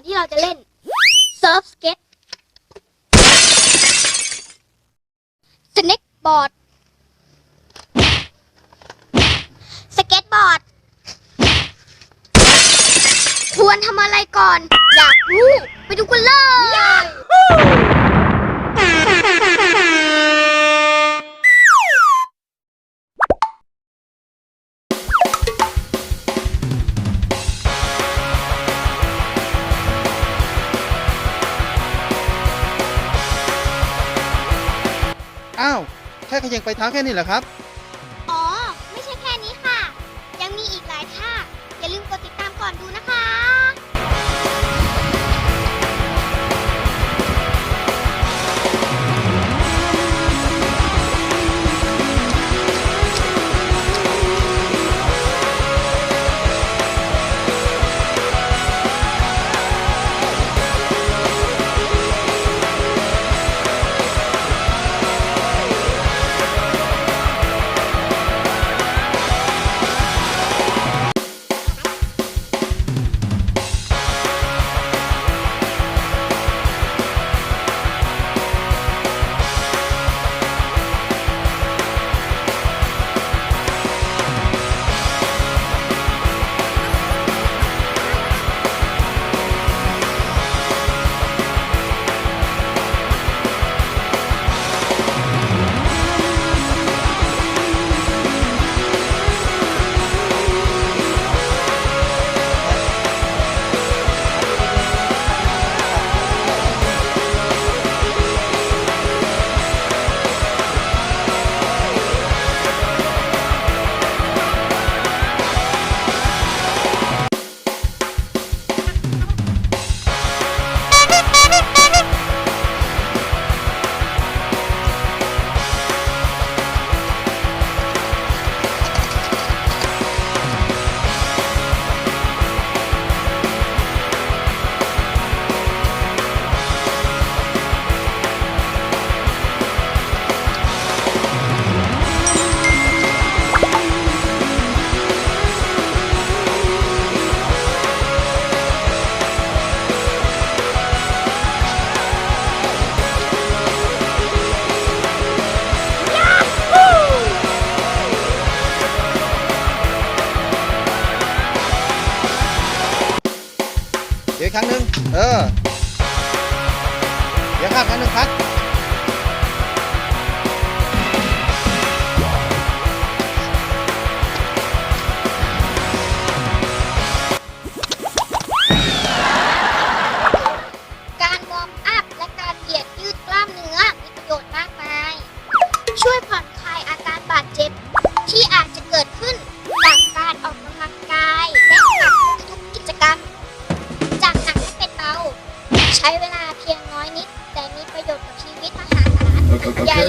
อนที่เราจะเล่นเซิร์ฟสเก็ตสเน็กบอร์ดสเก็ตบอร์ด ควรทำอะไรก่อน อยากรู้ ไปดูกันเลย อ้าว แค่ขยังไปเท้าแค่นี้เหรอครับ อ๋อ ไม่ใช่แค่นี้ค่ะ ยังมีอีกหลายท่า อย่าลืมกดติดตามก่อนดูนะคะ อีกครั้งหนึ่งเออ เดี๋ยวข้ามครั้งหนึ่งครับ ใช้เวลาเพียงน้อยนิด แต่มีประโยชน์กับชีวิตมหาศาลอย่า